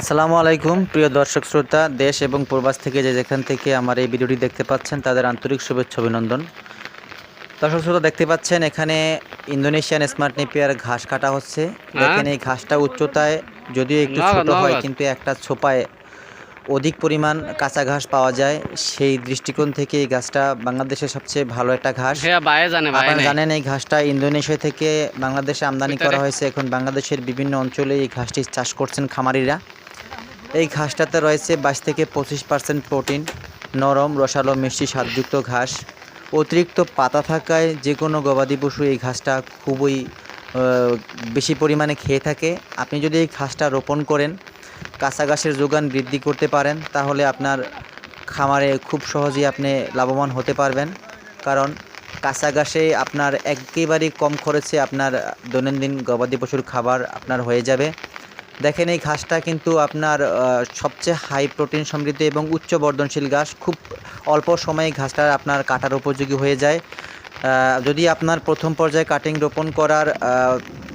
আসসালামু আলাইকুম প্রিয় দর্শক শ্রোতা দেশ এবং প্রবাস থেকে যে যেখান থেকে আমার এই ভিডিওটি দেখতে পাচ্ছেন তাদের আন্তরিক শুভেচ্ছা অভিনন্দন। দর্শক শ্রোতা দেখতে পাচ্ছেন এখানে ইন্দোনেশিয়ান স্মার্ট নেপিয়ার ঘাস কাটা হচ্ছে। দেখেন এই ঘাসটা উচ্চতায় যদিও একটু ছোট হয় কিন্তু একটা ছোপায় অধিক পরিমাণ কাঁচা ঘাস পাওয়া যায়। সেই দৃষ্টিকোণ থেকে এই ঘাসটা বাংলাদেশের সবচেয়ে ভালো একটা ঘাস। হ্যাঁ আপনারা জানেন এই ঘাসটা ইন্দোনেশিয়া থেকে বাংলাদেশে আমদানি করা হয়েছে। এখন বাংলাদেশের বিভিন্ন অঞ্চলে এই ঘাসটি চাষ করছেন খামারিরা। এই ঘাসটাতে রয়েছে বাইশ থেকে পঁচিশ পার্সেন্ট প্রোটিন, নরম, রসালো, মিষ্টি, স্বাদযুক্ত ঘাস। অতিরিক্ত পাতা থাকায় যে কোনো গবাদি পশু এই ঘাসটা খুবই বেশি পরিমাণে খেয়ে থাকে। আপনি যদি এই ঘাসটা রোপণ করেন, কাঁচা ঘাসের যোগান বৃদ্ধি করতে পারেন, তাহলে আপনার খামারে খুব সহজেই আপনি লাভবান হতে পারবেন। কারণ কাঁচা ঘাসে আপনার একেবারেই কম খরচে আপনার দৈনন্দিন গবাদি পশুর খাবার আপনার হয়ে যাবে। দেখেন এই ঘাসটা কিন্তু আপনার সবচেয়ে হাই প্রোটিন সমৃদ্ধ এবং উচ্চ বর্ধনশীল ঘাস। খুব অল্প সময়ে ঘাসটা আপনার কাটার উপযোগী হয়ে যায়। যদি আপনার প্রথম পর্যায়ে কাটিং রোপণ করার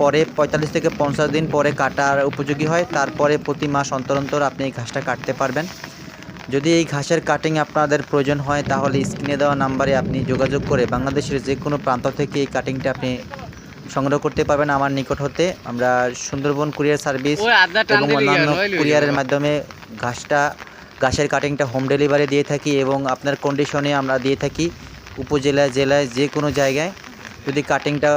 পরে পঁয়তাল্লিশ থেকে পঞ্চাশ দিন পরে কাটার উপযোগী হয়, তারপরে প্রতি মাস অন্তর অন্তর আপনি এই ঘাসটা কাটতে পারবেন। যদি এই ঘাসের কাটিং আপনাদের প্রয়োজন হয়, তাহলে স্ক্রিনে দেওয়া নাম্বারে আপনি যোগাযোগ করে বাংলাদেশের যে কোনো প্রান্ত থেকে এই কাটিংটা আপনি সংগ্রহ করতে পারবেন আমার নিকট হতে। আমরা সুন্দরবন কুরিয়ার সার্ভিস এবং অন্যান্য। কুরিয়ারের মাধ্যমে ঘাসটা ঘাসের কাটিংটা হোম ডেলিভারি দিয়ে থাকি এবং আপনার কন্ডিশনে আমরা দিয়ে থাকি। উপজেলায় জেলায় যে কোনো জায়গায় যদি কাটিংটা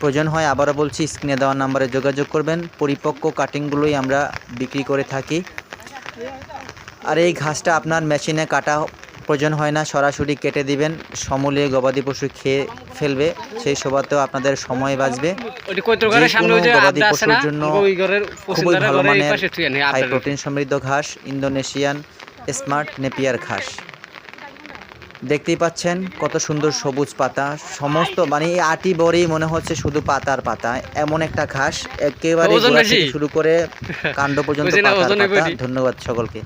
প্রয়োজন হয় আবারও বলছি স্ক্রিনে দেওয়া নাম্বারে যোগাযোগ করবেন। পরিপক্ক কাটিংগুলোই আমরা বিক্রি করে থাকি। আর এই ঘাসটা আপনার মেশিনে কাটা প্রয়োজন হয় না সরাসরি কেটে দিবেন সমূলে গবাদি পশু খেয়ে ফেলবে সেই সবাতেও আপনাদের সময় বাঁচবে। গবাদি পশুর জন্য খুবই ভালো মানের হাই প্রোটিন সমৃদ্ধ ঘাস ইন্দোনেশিয়ান স্মার্ট নেপিয়ার ঘাস। দেখতেই পাচ্ছেন কত সুন্দর সবুজ পাতা সমস্ত মানে এই আটি বরেই মনে হচ্ছে শুধু পাতার পাতা এমন একটা ঘাস একেবারে শুরু করে কাণ্ড পর্যন্ত পাতার পাতা। ধন্যবাদ সকলকে।